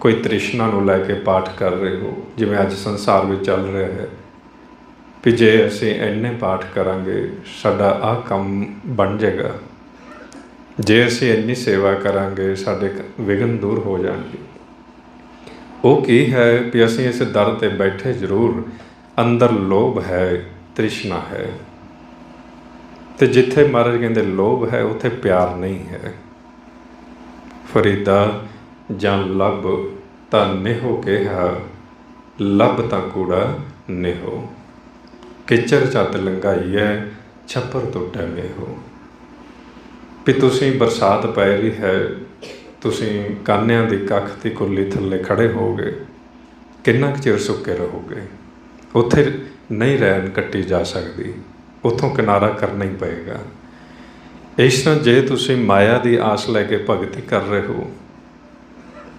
ਕੋਈ ਤ੍ਰਿਸ਼ਨਾ ਨੂੰ ਲੈ ਕੇ ਪਾਠ ਕਰ ਰਹੇ ਹੋ, ਜਿਵੇਂ ਅੱਜ ਸੰਸਾਰ ਵਿੱਚ ਚੱਲ ਰਿਹਾ ਹੈ। ਵੀ ਜੇ ਅਸੀਂ ਇੰਨੇ ਪਾਠ ਕਰਾਂਗੇ, ਸਾਡਾ ਆਹ ਕੰਮ ਬਣ ਜਾਏਗਾ। ਜੇ ਅਸੀਂ ਇੰਨੀ ਸੇਵਾ ਕਰਾਂਗੇ, ਸਾਡੇ ਕ- ਵਿਘਨ ਦੂਰ ਹੋ ਜਾਣਗੇ। ਉਹ ਕੀ ਹੈ ਵੀ ਅਸੀਂ ਇਸ ਦਰ ਤੇ ਬੈਠੇ ਜ਼ਰੂਰ, ਅੰਦਰ ਲੋਭ ਹੈ, ਤ੍ਰਿਸ਼ਨਾ ਹੈ। ਤੇ ਜਿੱਥੇ ਮਹਾਰਾਜ ਕਹਿੰਦੇ ਲੋਭ ਹੈ, ਉੱਥੇ ਪਿਆਰ ਨਹੀਂ ਹੈ। ਫਰੀਦਾ ਜਾਂ ਲੱਭ ਤਾਂ ਨਿਹੋ ਕਿਹਾ, ਲੱਭ ਤਾਂ ਕੂੜਾ ਨਿਹੋ। ਕਿਚਰ ਚਤ ਲੰਗਾਈਐ ਛੱਪਰ ਟੁੱਟੈ ਮੇਹੋ। ਵੀ ਤੁਸੀਂ ਬਰਸਾਤ ਪੈ ਰਹੀ ਹੈ, ਤੁਸੀਂ ਕਾਨਿਆਂ ਦੀ ਕੱਖ ਦੀ ਕੁੱਲੀ ਥੱਲੇ ਖੜੇ ਹੋਗੇ ਕਿੰਨਾ ਕੁ ਚਿਰ ਸੁੱਕੇ ਰਹੋਗੇ? ਉੱਥੇ ਨਹੀਂ ਰਹਿਣ ਕੱਟੀ ਜਾ ਸਕਦੀ। ਉੱਥੋਂ ਕਿਨਾਰਾ ਕਰਨਾ ਹੀ ਪਏਗਾ। ਇਸ ਤਰ੍ਹਾਂ ਜੇ ਤੁਸੀਂ ਮਾਇਆ ਦੀ ਆਸ ਲੈ ਕੇ ਭਗਤੀ ਕਰ ਰਹੇ ਹੋ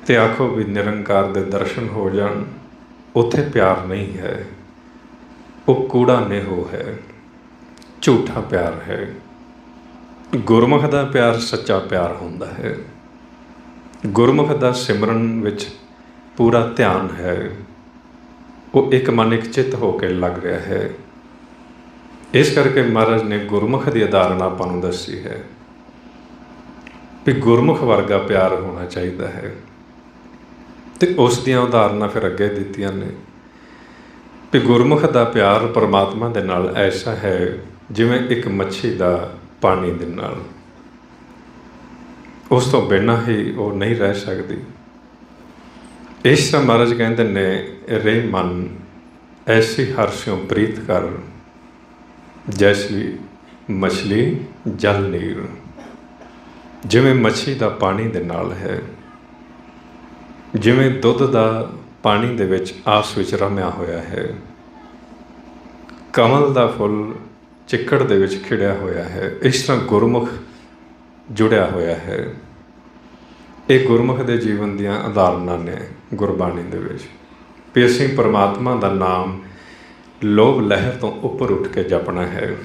ਤੇ ਆਖੋ ਵੀ ਨਿਰੰਕਾਰ ਦੇ ਦਰਸ਼ਨ ਹੋ ਜਾਣ, ਉੱਥੇ ਪਿਆਰ ਨਹੀਂ ਹੈ। ਉਹ ਕੂੜਾ ਨਿਹੋ ਹੈ, ਝੂਠਾ ਪਿਆਰ ਹੈ। ਗੁਰਮੁਖ ਦਾ ਪਿਆਰ ਸੱਚਾ ਪਿਆਰ ਹੁੰਦਾ ਹੈ। ਗੁਰਮੁਖ ਦਾ ਸਿਮਰਨ ਵਿੱਚ ਪੂਰਾ ਧਿਆਨ ਹੈ। ਉਹ ਇੱਕ ਮਨ ਇੱਕ ਚਿੱਤ ਹੋ ਕੇ ਲੱਗ ਰਿਹਾ ਹੈ। ਇਸ ਕਰਕੇ ਮਹਾਰਾਜ ਨੇ ਗੁਰਮੁਖ ਦੀ ਉਦਾਹਰਣ ਆਪਾਂ ਨੂੰ ਦੱਸੀ ਹੈ ਵੀ ਗੁਰਮੁਖ ਵਰਗਾ ਪਿਆਰ ਹੋਣਾ ਚਾਹੀਦਾ ਹੈ। ਤੇ ਉਸ ਦੀਆਂ ਉਦਾਹਰਨਾਂ ਫਿਰ ਅੱਗੇ ਦਿੱਤੀਆਂ ਨੇ। ਵੀ ਗੁਰਮੁਖ ਦਾ ਪਿਆਰ ਪਰਮਾਤਮਾ ਦੇ ਨਾਲ ਐਸਾ ਹੈ, ਜਿਵੇਂ ਇੱਕ ਮੱਛੀ ਦਾ ਪਾਣੀ ਦੇ ਨਾਲ। ਉਸ ਤੋਂ ਬਿਨਾਂ ਹੀ ਉਹ ਨਹੀਂ ਰਹਿ ਸਕਦੀ। ਇਸ ਤਰ੍ਹਾਂ ਮਹਾਰਾਜ ਕਹਿੰਦੇ ਨੇ, ਰੇ ਮਨ, ਐਸੀ ਹਰਸ਼ਿਓ ਪ੍ਰੀਤ ਕਰ, ਜੈਸੀ ਮਛਲੀ ਜਲ ਨੀਰ। ਜਿਵੇਂ ਮੱਛੀ ਦਾ ਪਾਣੀ ਦੇ ਨਾਲ ਹੈ। ਜਿਵੇਂ ਦੁੱਧ ਦਾ ਪਾਣੀ ਦੇ ਵਿੱਚ ਆਪਸ ਵਿੱਚ ਰਮਿਆ ਹੋਇਆ ਹੈ, ਕਮਲ ਦਾ ਫੁੱਲ ਚਿੱਕੜ ਦੇ ਵਿੱਚ ਖਿੜਿਆ ਹੋਇਆ ਹੈ, ਇਸ ਤਰ੍ਹਾਂ ਗੁਰਮੁਖ ਜੁੜਿਆ ਹੋਇਆ ਹੈ। ਇਹ ਗੁਰਮੁਖ ਦੇ ਜੀਵਨ ਦੀਆਂ ਉਦਾਹਰਨਾਂ ਨੇ ਗੁਰਬਾਣੀ ਦੇ ਵਿੱਚ। ਵੀ ਅਸੀਂ ਪਰਮਾਤਮਾ ਦਾ ਨਾਮ ਲੋਭ ਲਹਿਰ ਤੋਂ ਉੱਪਰ ਉੱਠ ਕੇ ਜਪਣਾ ਹੈ।